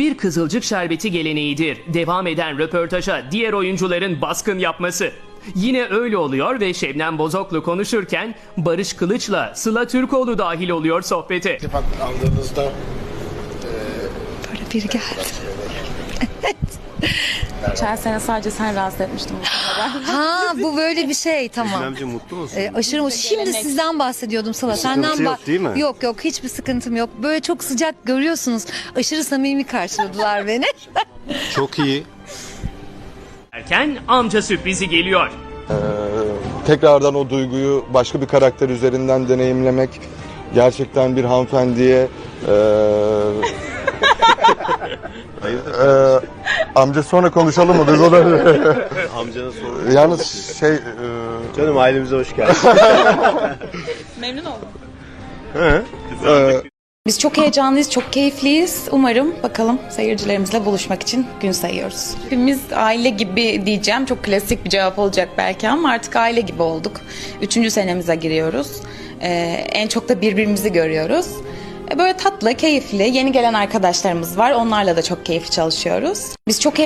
Bir kızılcık şerbeti geleneğidir. Devam eden röportaja diğer oyuncuların baskın yapması. Yine öyle oluyor ve Şebnem Bozoklu konuşurken Barış Kılıç'la Sıla Türkoğlu dahil oluyor sohbete. İltifat aldığınızda Böyle biri geldi. Geçen sene sadece sen rahatsız etmiştin muhtemelen. Ha bu böyle bir şey tamam. Şebnemciğim mutlu musun? Ee, aşırı mutlu. Şimdi gelenek. sizden bahsediyordum Sıla. sıkıntı Senden yok, değil mi? Yok yok hiçbir sıkıntım yok. Böyle çok sıcak görüyorsunuz. Aşırı samimi karşıladılar beni. Çok iyi. Derken amca sürprizi geliyor. tekrardan o duyguyu başka bir karakter üzerinden deneyimlemek gerçekten bir hanımefendiye e, e, amca sonra konuşalım mı biz onu Amcana sor. yalnız şey e, Canım ailemize hoş geldin. Memnun oldum. He? e, Biz çok heyecanlıyız, çok keyifliyiz. Umarım bakalım seyircilerimizle buluşmak için gün sayıyoruz. Hepimiz aile gibi diyeceğim. Çok klasik bir cevap olacak belki ama artık aile gibi olduk. Üçüncü senemize giriyoruz. Ee, en çok da birbirimizi görüyoruz. Böyle tatlı, keyifli, yeni gelen arkadaşlarımız var. Onlarla da çok keyifli çalışıyoruz. Biz çok